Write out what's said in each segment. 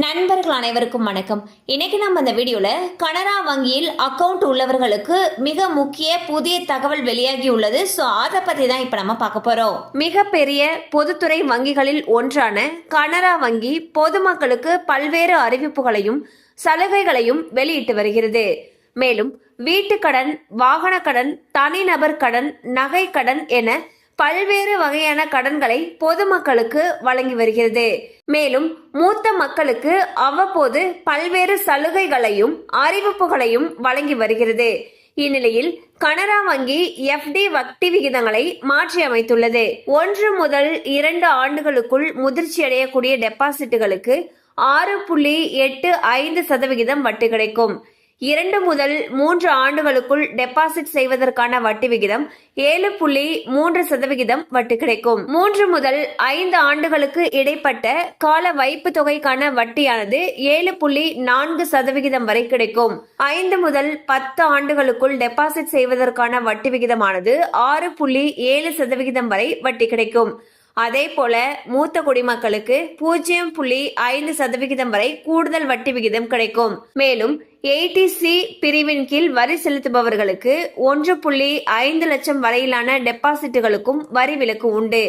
நண்பர்கள் அனைவருக்கும் வணக்கம். இன்னைக்கு நம்ம இந்த வீடியோல கனரா வங்கியில் அக்கவுண்ட் உள்ளவர்களுக்கு மிக முக்கிய புதிய தகவல் வெளியாகி உள்ளது. ஸோ அதை பத்தி தான் இப்போ நம்ம பார்க்க போறோம். மிகப்பெரிய பொதுத்துறை வங்கிகளில் ஒன்றான கனரா வங்கி பொதுமக்களுக்கு பல்வேறு அறிவிப்புகளையும் சலுகைகளையும் வெளியிட்டு வருகிறது. மேலும் வீட்டுக்கடன் வாகன கடன் தனிநபர் கடன் நகை கடன் என பல்வேறு வகையான கடன்களை பொதுமக்களுக்கு வழங்கி வருகிறது. மேலும் மூத்த மக்களுக்கு அவ்வப்போது பல்வேறு சலுகைகளையும் அறிவிப்புகளையும் வழங்கி வருகிறது. இந்நிலையில் கனரா வங்கி எஃப்டி வட்டி விகிதங்களை மாற்றி அமைத்துள்ளது. ஒன்று முதல் இரண்டு ஆண்டுகளுக்குள் முதிர்ச்சி அடையக்கூடிய டெபாசிட்டுகளுக்கு ஆறு புள்ளி எட்டு ஐந்து சதவிகிதம் வட்டி கிடைக்கும். இரண்டு முதல் மூன்று ஆண்டுகளுக்குள் டெபாசிட் செய்வதற்கான வட்டி விகிதம் ஏழு புள்ளி மூன்று சதவிகிதம் வட்டி கிடைக்கும். மூன்று முதல் ஐந்து ஆண்டுகளுக்கு இடைப்பட்ட கால வைப்பு தொகைக்கான வட்டியானது ஏழு புள்ளி நான்கு சதவிகிதம் வரை கிடைக்கும். ஐந்து முதல் பத்து ஆண்டுகளுக்குள் டெபாசிட் செய்வதற்கான வட்டி விகிதமானது ஆறு புள்ளி ஏழு சதவிகிதம் வரை வட்டி கிடைக்கும். அதே போல மூத்த குடிமக்களுக்கு பூஜ்ஜியம் புள்ளி ஐந்து சதவிகிதம் வரை கூடுதல் வட்டி விகிதம் கிடைக்கும். மேலும் எயிட்டி சி பிரிவின் கீழ் வரி செலுத்துபவர்களுக்கு ஒன்று புள்ளி ஐந்து லட்சம் வரையிலான டெபாசிட்டுகளுக்கும் வரி விலக்கு உண்டு.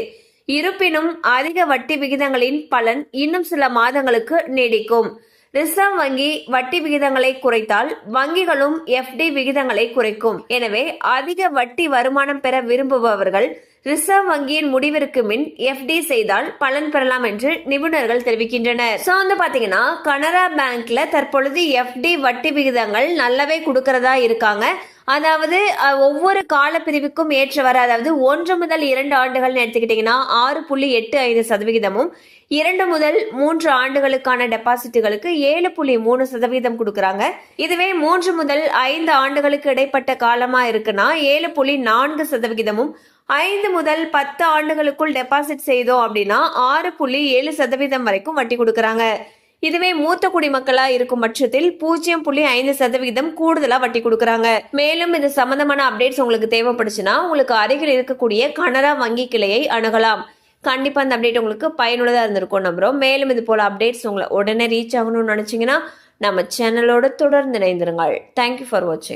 இருப்பினும் அதிக வட்டி விகிதங்களின் பலன் இன்னும் சில மாதங்களுக்கு நீடிக்கும். ரிசர்வ் வங்கி வட்டி விகிதங்களை குறைத்தால் வங்கிகளும் எஃப்டி விகிதங்களை குறைக்கும். எனவே அதிக வட்டி வருமானம் பெற விரும்புபவர்கள் ரிசர்வ் வங்கியின் முடிவிற்கு மின் எஃப்டி செய்தால் பலன் பெறலாம் என்று நிபுணர்கள் தெரிவிக்கின்றனர். சோ வந்து பாத்தீங்கன்னா கனரா பேங்க்ல தற்பொழுது எஃப்டி வட்டி விகிதங்கள் நல்லாவே கொடுக்கறதா இருக்காங்க. அதாவது ஒவ்வொரு காலப்பிரிவுக்கும் ஏற்றவர அதாவது ஒன்று முதல் இரண்டு ஆண்டுகள்னு எடுத்துக்கிட்டிங்கன்னா ஆறு புள்ளி எட்டு ஐந்து சதவிகிதமும் இரண்டு முதல் மூன்று ஆண்டுகளுக்கான டெபாசிட்டுகளுக்கு ஏழு புள்ளி மூணு சதவீதம் கொடுக்குறாங்க. இதுவே மூன்று முதல் ஐந்து ஆண்டுகளுக்கு இடைப்பட்ட காலமா இருக்குன்னா ஏழு புள்ளி நான்கு சதவிகிதமும் ஐந்து முதல் பத்து ஆண்டுகளுக்குள் டெபாசிட் செய்தோம் அப்படின்னா ஆறு புள்ளி ஏழு சதவீதம் வரைக்கும் வட்டி கொடுக்குறாங்க. இதுவே மூத்த குடிமக்களா இருக்கும் பட்சத்தில் பூஜ்ஜியம் புள்ளி ஐந்து சதவிகிதம் கூடுதலா வட்டி கொடுக்குறாங்க. மேலும் இது சம்பந்தமான அப்டேட்ஸ் உங்களுக்கு தேவைப்படுச்சுன்னா உங்களுக்கு அருகில் இருக்கக்கூடிய கனரா வங்கி கிளையை அணுகலாம். கண்டிப்பா அந்த அப்டேட் உங்களுக்கு பயனுள்ளதா இருந்திருக்கும் நம்புறோம். மேலும் இது போல அப்டேட்ஸ் உங்களை உடனே ரீச் ஆகணும்னு நினைச்சீங்கன்னா நம்ம சேனலோட தொடர்ந்து இணைந்திருங்கள். தேங்க்யூ ஃபார் வாட்சிங்